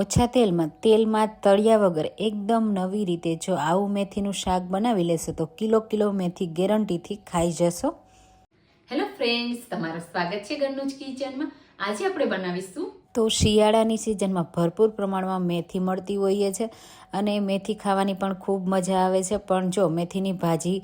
ઓછા તેલમાં તેલમાં તળિયા વગર એકદમ નવી રીતે જો આવું મેથીનું શાક બનાવી લેશો તો કિલો કિલો મેથી ગેરંટીથી ખાઈ જશો. હેલો ફ્રેન્ડ્સ તમારું સ્વાગત છે ઘરનું જ કિચનમાં. આજે આપણે બનાવીશું તો શિયાળાની સિઝનમાં ભરપૂર પ્રમાણમાં મેથી મળતી હોઈએ છે અને મેથી ખાવાની પણ ખૂબ મજા આવે છે. પણ જો મેથીની ભાજી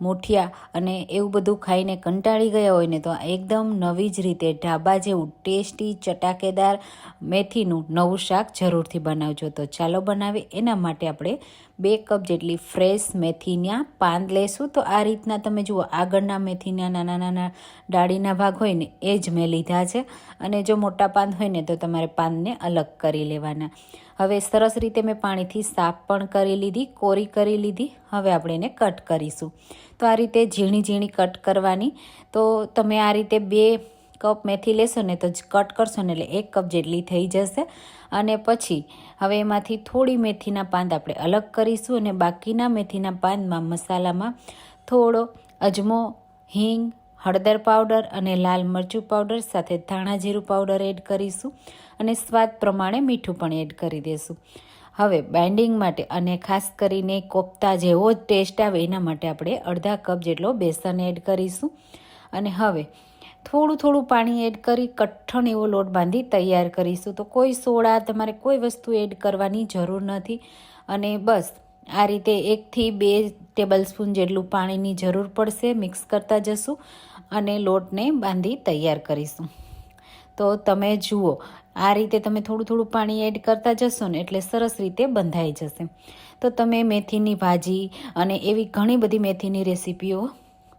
મુઠિયા અને એવું બધું ખાઈને કંટાળી ગયા હોય ને તો એકદમ નવી જ રીતે ઢાબા જેવું ટેસ્ટી ચટાકેદાર મેથીનું નવું શાક જરૂરથી બનાવજો. તો ચાલો બનાવીએ. એના માટે આપણે બે કપ જેટલી ફ્રેશ મેથીના પાન લેશું. તો આ રીતના તમે જુઓ, આગળના મેથીના નાના નાના ડાળીના ભાગ હોય ને, એ જ મેં લીધા છે. અને જો મોટા પાન હોય ને તો તમારે પાનને અલગ કરી લેવાના. હવે સરસ રીતે મેં પાણીથી સાફ પણ કરી લીધી, કોરી કરી લીધી. હવે આપણે એને કટ કરીશું. તો આ રીતે ઝીણી ઝીણી કટ કરવાની. તો તમે આ રીતે બે કપ મેથી લેશો ને તો કટ કરશો ને એટલે એક કપ જેટલી થઈ જશે. અને પછી હવે એમાંથી થોડી મેથીના પાન આપણે અલગ કરીશું અને બાકીના મેથીના પાનમાં મસાલામાં થોડો અજમો, હિંગ, હળદર પાવડર અને લાલ મરચું પાવડર સાથે ધાણા જીરું પાવડર એડ કરીશું. અને સ્વાદ પ્રમાણે મીઠું પણ એડ કરી દઈશું હવે બાઇન્ડિંગ માટે અને ખાસ કરીને કોફતા જેવો જ ટેસ્ટ આવે એના માટે આપણે અડધા કપ જેટલો બેસન એડ કરીશું. અને હવે થોડું થોડું પાણી એડ કરી કઠણ એવો લોટ બાંધી તૈયાર કરીશું. તો કોઈ સોડા તમારે કોઈ વસ્તુ એડ કરવાની જરૂર નથી. અને બસ આ રીતે એકથી બે ટેબલ સ્પૂન જેટલું પાણીની જરૂર પડશે મિક્સ કરતા જશું અને લોટને બાંધી તૈયાર કરીશું. તો તમે જુઓ, આ રીતે તમે થોડું થોડું પાણી એડ કરતા જશો ને એટલે સરસ રીતે બંધાઈ જશે. તો તમે મેથીની ભાજી અને એવી ઘણી બધી મેથીની રેસીપીઓ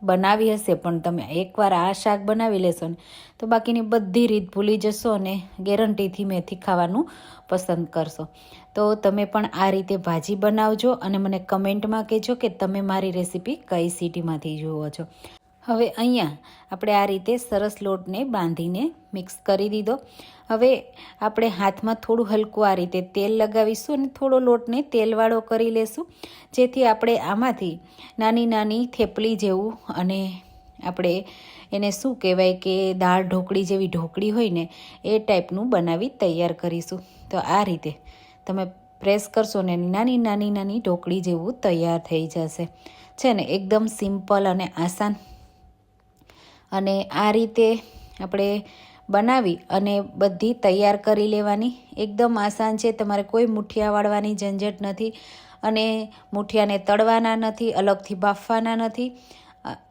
બનાવી હશે, પણ તમે એકવાર આ શાક બનાવી લેશો ને, તો બાકીની બધી રીત ભૂલી જશો અને ગેરંટીથી મેથી ખાવાનું પસંદ કરશો. તો તમે પણ આ રીતે ભાજી બનાવજો અને મને કમેન્ટમાં કહેજો કે તમે મારી રેસીપી કઈ સિટીમાંથી જુઓ છો. હવે અહીંયા આપણે આ રીતે સરસ લોટને બાંધીને મિક્સ કરી દીધો. હવે આપણે હાથમાં થોડું હલકું આ રીતે તેલ લગાવીશું અને થોડો લોટને તેલવાળો કરી લેશું. જેથી આપણે આમાંથી નાની નાની થેપલી જેવું અને આપણે એને શું કહેવાય કે દાળ ઢોકળી જેવી ઢોકળી હોય ને એ ટાઈપનું બનાવી તૈયાર કરીશું. તો આ રીતે તમે પ્રેસ કરશો ને નાની નાની નાની ઢોકળી જેવું તૈયાર થઈ જશે. છે ને, એકદમ સિમ્પલ અને આસાન અને આ રીતે આપણે બનાવી અને બધી તૈયાર કરી લેવાની. એકદમ આસાન છે, તમારે કોઈ મુઠિયા વાળવાની ઝંઝટ નથી અને મુઠિયાને તળવાના નથી, અલગથી બાફવાના નથી.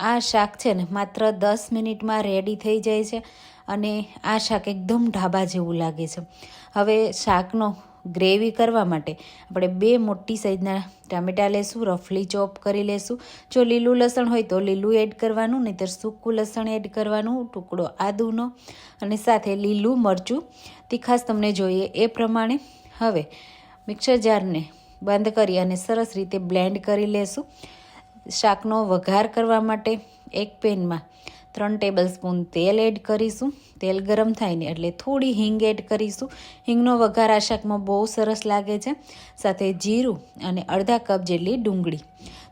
આ શાક છે ને માત્ર દસ મિનિટમાં રેડી થઈ જાય છે અને આ શાક એકદમ ઢાબા જેવું લાગે છે. હવે શાકનો ગ્રેવી કરવા માટે આપણે બે મોટી સાઈઝના ટામેટાં લેશું રફલી ચોપ કરી લેશું. જો લીલું લસણ હોય તો લીલું એડ કરવાનું, નહીંતર સૂકું લસણ એડ કરવાનું, ટુકડો આદુનો અને સાથે લીલું મરચું. તીખાસ તમને જોઈએ એ પ્રમાણે. હવે મિક્સર જારને બંધ કરી અને સરસ રીતે બ્લેન્ડ કરી લેશું. શાકનો વઘાર કરવા માટે એક પેનમાં ત્રણ ટેબલ સ્પૂન તેલ એડ કરીશું. તેલ ગરમ થાય ને એટલે થોડી હિંગ એડ કરીશું. હિંગનો વઘાર આ શાકમાં બહુ સરસ લાગે છે. સાથે જીરું અને અડધા કપ જેટલી ડુંગળી.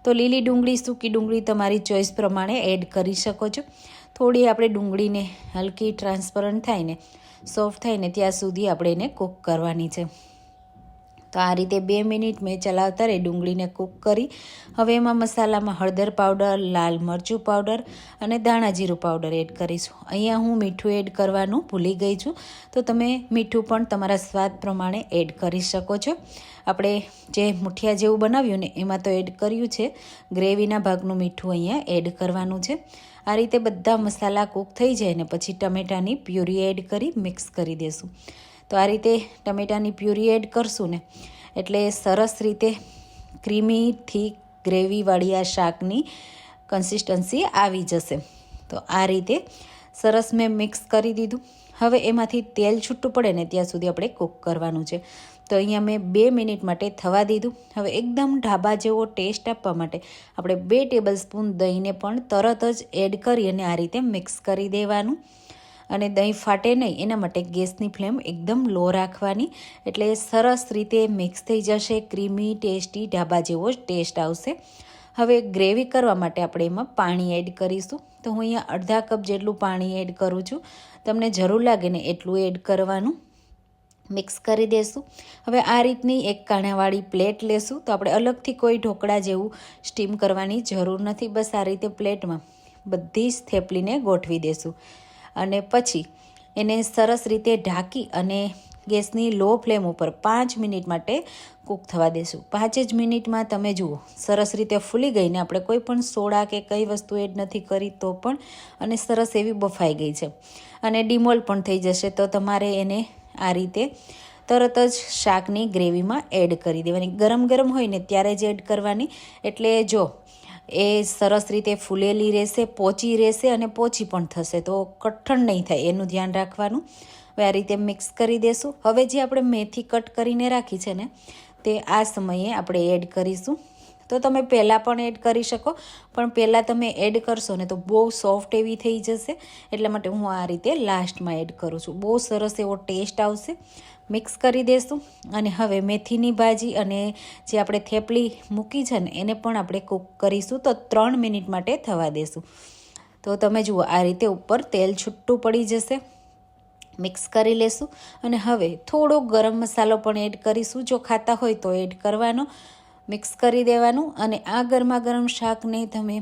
તો લીલી ડુંગળી, સૂકી ડુંગળી તમારી ચોઈસ પ્રમાણે એડ કરી શકો છો. થોડી આપણે ડુંગળીને હલકી ટ્રાન્સપરન્ટ થાય ને, સોફ્ટ થાય ને, ત્યાં સુધી આપણે એને કૂક કરવાની છે. તો આ રીતે બે મિનિટ મેં ચલાવતા રહી, ડુંગળીને કૂક કરી. હવે એમાં મસાલામાં હળદર પાવડર, લાલ મરચું પાવડર અને દાણા જીરું પાવડર એડ કરીશું. અહીંયા હું મીઠું એડ કરવાનું ભૂલી ગઈ છું. તો તમે મીઠું પણ તમારા સ્વાદ પ્રમાણે એડ કરી શકો છો. આપણે જે મુઠિયા જેવું બનાવ્યું ને, એમાં તો એડ કર્યું છે. ગ્રેવીના ભાગનું મીઠું અહીંયા એડ કરવાનું છે. આ રીતે બધા મસાલા કૂક થઈ જાય ને, પછી ટમેટાની પ્યુરી એડ કરી મિક્સ કરી દેશું. તો આ રીતે ટમેટાની પ્યુરી એડ કરશું ને. એટલે સરસ રીતે ક્રીમી થીક ગ્રેવીવાળી આ શાકની કન્સિસ્ટન્સી આવી જશે. તો આ રીતે સરસ મેં મિક્સ કરી દીધું. હવે એમાંથી તેલ છૂટું પડે ને ત્યાં સુધી આપણે કૂક કરવાનું છે. તો અહીંયા મેં બે મિનિટ માટે થવા દીધું. હવે એકદમ ઢાબા જેવો ટેસ્ટ આપવા માટે આપણે બે ટેબલ સ્પૂન દહીંને પણ તરત જ એડ કરી અને આ રીતે મિક્સ કરી દેવાનું. અને દહીં ફાટે નહીં, એના માટે ગેસની ફ્લેમ એકદમ લો રાખવાની. એટલે સરસ રીતે મિક્સ થઈ જશે, ક્રીમી, ટેસ્ટી, ઢાબા જેવો જ ટેસ્ટ આવશે. હવે ગ્રેવી કરવા માટે આપણે એમાં પાણી એડ કરીશું. તો હું અહીંયા અડધા કપ જેટલું પાણી એડ કરું છું. તમને જરૂર લાગે ને એટલું એડ કરવાનું. મિક્સ કરી દેશું. હવે આ રીતની એક કાણાવાળી પ્લેટ લેશું. તો આપણે અલગથી કોઈ ઢોકળા જેવું સ્ટીમ કરવાની જરૂર નથી. બસ આ રીતે પ્લેટમાં બધી જ થેપલીને ગોઠવી દેશું. અને પછી એને સરસ રીતે ઢાંકી અને ગેસની લો ફ્લેમ ઉપર પાંચ મિનિટ માટે કૂક થવા દેશું. પાંચ જ મિનિટમાં તમે જુઓ, સરસ રીતે ફૂલી ગઈને આપણે કોઈ પણ સોડા કે કઈ વસ્તુ એડ નથી કરી તો પણ અને સરસ એવી બફાઈ ગઈ છે. અને ડિમોલ પણ થઈ જશે તો તમારે એને આ રીતે તરત જ શાકની ગ્રેવીમાં એડ કરી દેવાની. ગરમ ગરમ હોય ને ત્યારે જ એડ કરવાની. એટલે જો એ સરસ રીતે ફૂલેલી રહેશે, પોચી રહેશે અને પોચી પણ થશે. તો કઠણ નહીં થાય, એનું ધ્યાન રાખવાનું. હવે આ રીતે મિક્સ કરી દેશું. હવે જે આપણે મેથી કટ કરીને રાખી છે ને, તે આ સમયે આપણે એડ કરીશું. તો તમે પહેલાં પણ એડ કરી શકો. પણ પહેલાં તમે એડ કરશો ને તો બહુ સોફ્ટ એવી થઈ જશે. એટલા માટે હું આ રીતે લાસ્ટમાં એડ કરું છું. બહુ સરસ એવો ટેસ્ટ આવશે. મિક્સ કરી દેશું. અને હવે મેથીની ભાજી અને જે આપણે થેપલી મૂકી છે ને, એને પણ આપણે કૂક કરીશું. તો ત્રણ મિનિટ માટે થવા દેશું. તો તમે જુઓ, આ રીતે ઉપર તેલ છૂટું પડી જશે. મિક્સ કરી લેશું. અને હવે થોડો ગરમ મસાલો પણ એડ કરીશું. જો ખાતા હોય તો એડ કરવાનો. મિક્સ કરી દેવાનું અને આ ગરમા ગરમ શાકને તમે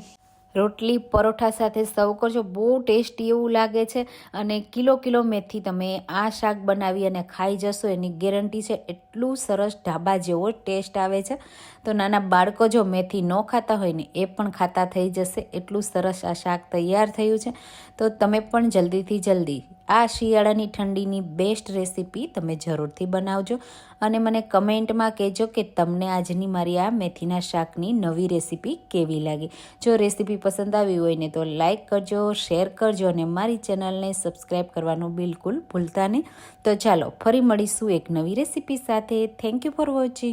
રોટલી પરોઠા સાથે સર્વ કરજો. બહુ ટેસ્ટી એવું લાગે છે અને કિલો કિલો મેથી તમે આ શાક બનાવી અને ખાઈ જશો એની ગેરંટી છે. એટલું સરસ ઢાબા જેવો ટેસ્ટ આવે છે. તો નાના બાળકો જો મેથી ન ખાતા હોય ને એ પણ ખાતા થઈ જશે. એટલું સરસ આ શાક તૈયાર થયું છે. તો તમે પણ જલ્દીથી જલ્દી આ શિયાળાની ઠંડીની બેસ્ટ રેસીપી તમે જરૂરથી બનાવજો. અને મને કમેન્ટમાં કહેજો કે તમને આજની મારી આ મેથીના શાકની નવી રેસીપી કેવી લાગી. જો રેસીપી પસંદ આવી હોય ને તો લાઈક કરજો શેર કરજો અને મારી ચેનલને સબસ્ક્રાઈબ કરવાનું બિલકુલ ભૂલતા નહીં. તો ચાલો, ફરી મળીશું એક નવી રેસીપી સાથે. Thank you for watching